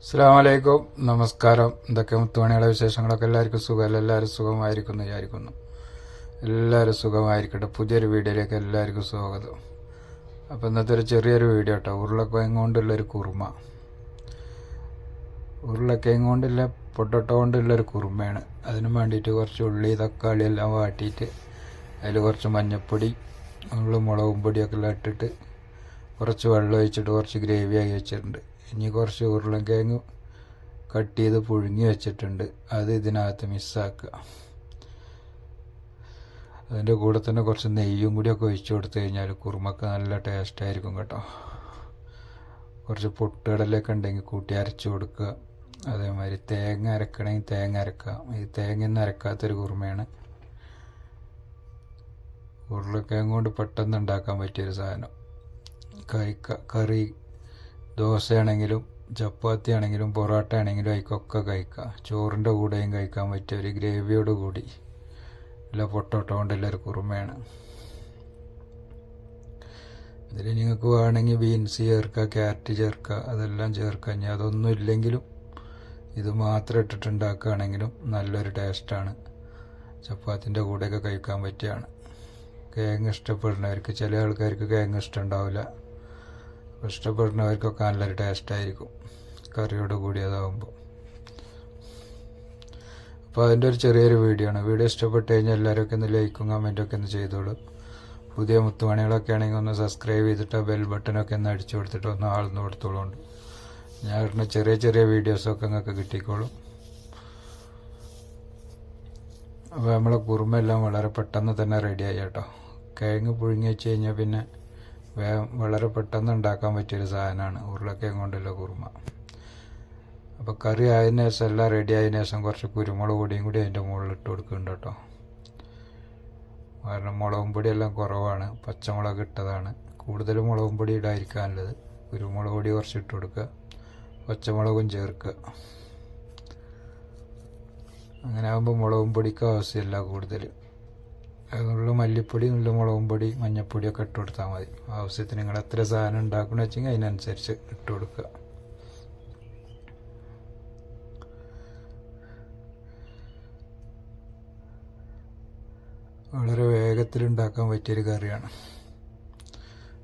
അസ്സാമലൈക്കും നമസ്കാരം. എന്തൊക്കെ മുത്തുമണികളെ വിശേഷങ്ങളൊക്കെ? എല്ലാവർക്കും സുഖമല്ല എല്ലാവരും സുഖമായിരിക്കുന്നു വിചാരിക്കുന്നു. എല്ലാവരും സുഖമായിരിക്കട്ടെ. പുതിയൊരു വീഡിയോയിലേക്ക് എല്ലാവർക്കും സ്വാഗതം. അപ്പോൾ ഇന്നത്തെ ഒരു ചെറിയൊരു വീഡിയോ കേട്ടോ. ഉരുളക്കിഴങ്ങ് കൊണ്ടുള്ളൊരു കുറുമ. ഉരുളക്കിഴങ്ങ് കൊണ്ടുള്ള പൊട്ടട്ടോ കൊണ്ടുള്ളൊരു കുറുമയാണ്. അതിന് വേണ്ടിയിട്ട് കുറച്ച് ഉള്ളി തക്കാളി എല്ലാം വാട്ടിയിട്ട് അതിൽ കുറച്ച് മഞ്ഞൾപ്പൊടി ഉള്ളി മുളകും പൊടിയൊക്കെ എല്ലാം ഇട്ടിട്ട് കുറച്ച് വെള്ളം ഒഴിച്ചിട്ട് കുറച്ച് ഗ്രേവി ആക്കി വെച്ചിട്ടുണ്ട്. ഇനി കുറച്ച് ഉരുളക്കിഴങ്ങ് കട്ട് ചെയ്ത് പുഴുങ്ങി വെച്ചിട്ടുണ്ട്. അത് ഇതിനകത്ത് മിസ്സാക്കുക. അതിന്റെ കൂടെ തന്നെ കുറച്ച് നെയ്യും കൂടിയൊക്കെ ഒഴിച്ചു കൊടുത്തു കഴിഞ്ഞാൽ കുറുമക്ക് നല്ല ടേസ്റ്റ് ആയിരിക്കും കേട്ടോ. കുറച്ച് പൊട്ടുകടലൊക്കെ ഉണ്ടെങ്കിൽ കൂട്ടി അരച്ച് കൊടുക്കുക. അതേമാതിരി തേങ്ങ അരക്കണമെങ്കിൽ തേങ്ങ അരക്കാം ഈ തേങ്ങ ഒന്നും അരക്കാത്തൊരു കുറുമയാണ്. ഉരുളക്കിഴങ്ങ് കൊണ്ട് പെട്ടെന്ന് ഉണ്ടാക്കാൻ പറ്റിയൊരു സാധനം. കറി കറി ദോശയാണെങ്കിലും ചപ്പാത്തി ആണെങ്കിലും പൊറോട്ട ആണെങ്കിലും അതിക്കൊക്കെ കഴിക്കാം. ചോറിന്റെ കൂടെയും കഴിക്കാൻ പറ്റിയ ഒരു ഗ്രേവിയോട് കൂടി. ഇല്ല പൊട്ടോട്ട കൊണ്ടുള്ള ഒരു കുറുമയാണ്. ഇതിൽ നിങ്ങൾക്ക് വേണമെങ്കിൽ ബീൻസ് ചേർക്കുക ക്യാരറ്റ് ചേർക്കുക അതെല്ലാം ചേർക്കുക ഇനി അതൊന്നും ഇല്ലെങ്കിലും ഇത് മാത്രം ഇട്ടിട്ടുണ്ടാക്കുകയാണെങ്കിലും നല്ലൊരു ടേസ്റ്റാണ് ചപ്പാത്തിന്റെ കൂടെയൊക്കെ കഴിക്കാൻ പറ്റിയാണ്. കേങ്ങ് ഇഷ്ടപ്പെടുന്നവർക്ക് ചില ആൾക്കാർക്ക് കേങ്ങ് ഇഷ്ടമുണ്ടാവില്ല ഇഷ്ടപ്പെടുന്നവർക്കൊക്കെ നല്ലൊരു ടേസ്റ്റ് ആയിരിക്കും കറിയോട് കൂടിയതാകുമ്പോൾ അപ്പോൾ അതിന്റെ ഒരു ചെറിയൊരു വീഡിയോ ആണ്. വീഡിയോ ഇഷ്ടപ്പെട്ട് കഴിഞ്ഞാൽ എല്ലാവരൊക്കെ ഒന്ന് ലൈക്കും കമന്റും ഒക്കെ ഒന്ന് ചെയ്തോളൂ. പുതിയ മുത്തുമണികളൊക്കെ ആണെങ്കിൽ ഒന്ന് സബ്സ്ക്രൈബ് ചെയ്തിട്ട് ബെൽ ബട്ടനൊക്കെ ഒന്ന് അടിച്ചു കൊടുത്തിട്ട് ഒന്ന് ആൾന്ന് കൊടുത്തോളുണ്ട്. ഞാൻ ഇടുന്ന ചെറിയ ചെറിയ വീഡിയോസൊക്കെ നിങ്ങൾക്ക് കിട്ടിക്കോളും. അപ്പോൾ നമ്മളെ കുറുമെല്ലാം വളരെ പെട്ടെന്ന് തന്നെ റെഡിയായി കേട്ടോ. കിഴങ്ങ് പുഴുങ്ങി വെച്ച് കഴിഞ്ഞാൽ പിന്നെ വളരെ പെട്ടെന്ന് ഉണ്ടാക്കാൻ പറ്റിയൊരു സാധനമാണ്. ഉരുളക്കിഴങ്ങ് കൊണ്ടുള്ള കുറുമ. അപ്പോൾ കറി ആയതിനു ശേഷം എല്ലാം റെഡി ആയതിനു ശേഷം കുറച്ച് കുരുമുളക് പൊടിയും കൂടി അതിന്റെ മുകളിൽ ഇട്ട് കൊടുക്കുന്നുണ്ട് കേട്ടോ. കാരണം മുളകും പൊടിയെല്ലാം കുറവാണ്. പച്ചമുളക് ഇട്ടതാണ്. കൂടുതൽ മുളകും പൊടി ഇടാതിരിക്കാനുള്ളത്. കുരുമുളക് പൊടി കുറച്ച് ഇട്ട് കൊടുക്കുക. പച്ചമുളകും ചേർക്കുക. അങ്ങനെ ആകുമ്പോൾ മുളകും പൊടിക്ക് ആവശ്യമില്ല കൂടുതൽ അതിനുള്ള മല്ലിപ്പൊടി നല്ല മുളകും പൊടി മഞ്ഞൾപ്പൊടിയൊക്കെ ഇട്ട് കൊടുത്താൽ മതി. ആവശ്യത്തിന് നിങ്ങൾ എത്ര സാധനം ഉണ്ടാക്കണമെന്ന് വെച്ചെങ്കിൽ അതിനനുസരിച്ച് ഇട്ട് കൊടുക്കുക. വളരെ വേഗത്തിൽ ഉണ്ടാക്കാൻ പറ്റിയൊരു കറിയാണ്.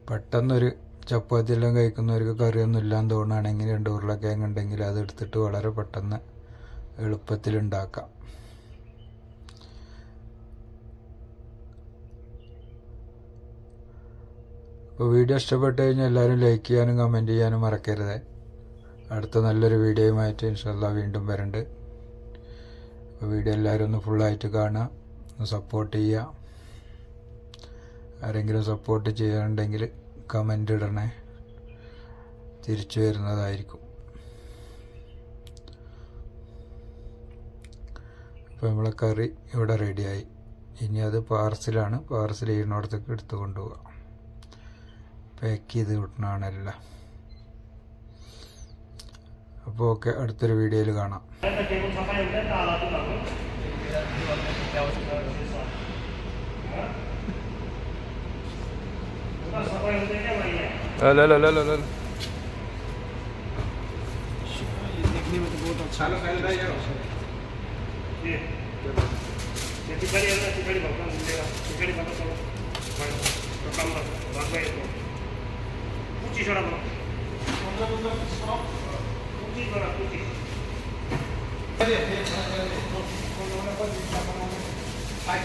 പെട്ടെന്നൊരു ചപ്പാത്തി എല്ലാം കഴിക്കുന്നവർക്ക് കറിയൊന്നും ഇല്ലാന്ന് തോന്നുകയാണെങ്കിൽ രണ്ട് ഉരുളക്കിഴങ്ങ് ഉണ്ടെങ്കിൽ അത് എടുത്തിട്ട് വളരെ പെട്ടെന്ന് എളുപ്പത്തിൽ ഉണ്ടാക്കാം. അപ്പോൾ വീഡിയോ ഇഷ്ടപ്പെട്ട് കഴിഞ്ഞാൽ എല്ലാവരും ലൈക്ക് ചെയ്യാനും കമന്റ് ചെയ്യാനും മറക്കരുത്. അടുത്ത നല്ലൊരു വീഡിയോയുമായിട്ട് ഇൻഷാല്ല വീണ്ടും വരണ്ട്. അപ്പോൾ വീഡിയോ എല്ലാവരും ഒന്ന് ഫുള്ളായിട്ട് കാണുക. ഒന്ന് സപ്പോർട്ട് ചെയ്യുക. ആരെങ്കിലും സപ്പോർട്ട് ചെയ്യാനുണ്ടെങ്കിൽ കമന്റ് ഇടണേ. തിരിച്ചു വരുന്നതായിരിക്കും. അപ്പോൾ നമ്മളെ കറി ഇവിടെ റെഡിയായി ഇനി അത് പാർസലാണ് പാർസൽ ചെയ്യുന്നിടത്തേക്ക് എടുത്തു കൊണ്ടുപോകാം പാക്ക് ചെയ്ത് വിട്ടണതാണ് എല്ലാം അപ്പോൾ ഓക്കെ അടുത്തൊരു വീഡിയോയിൽ കാണാം ला ला ला ला ला ला देखने में तो बहुत अच्छा लग रहा है यार चिकड़ी है ना चिकड़ी भगवान मिलेगा चिकड़ी भगवान चलो तो काम कर भाग गए っちからの。こっちからこっち。はい。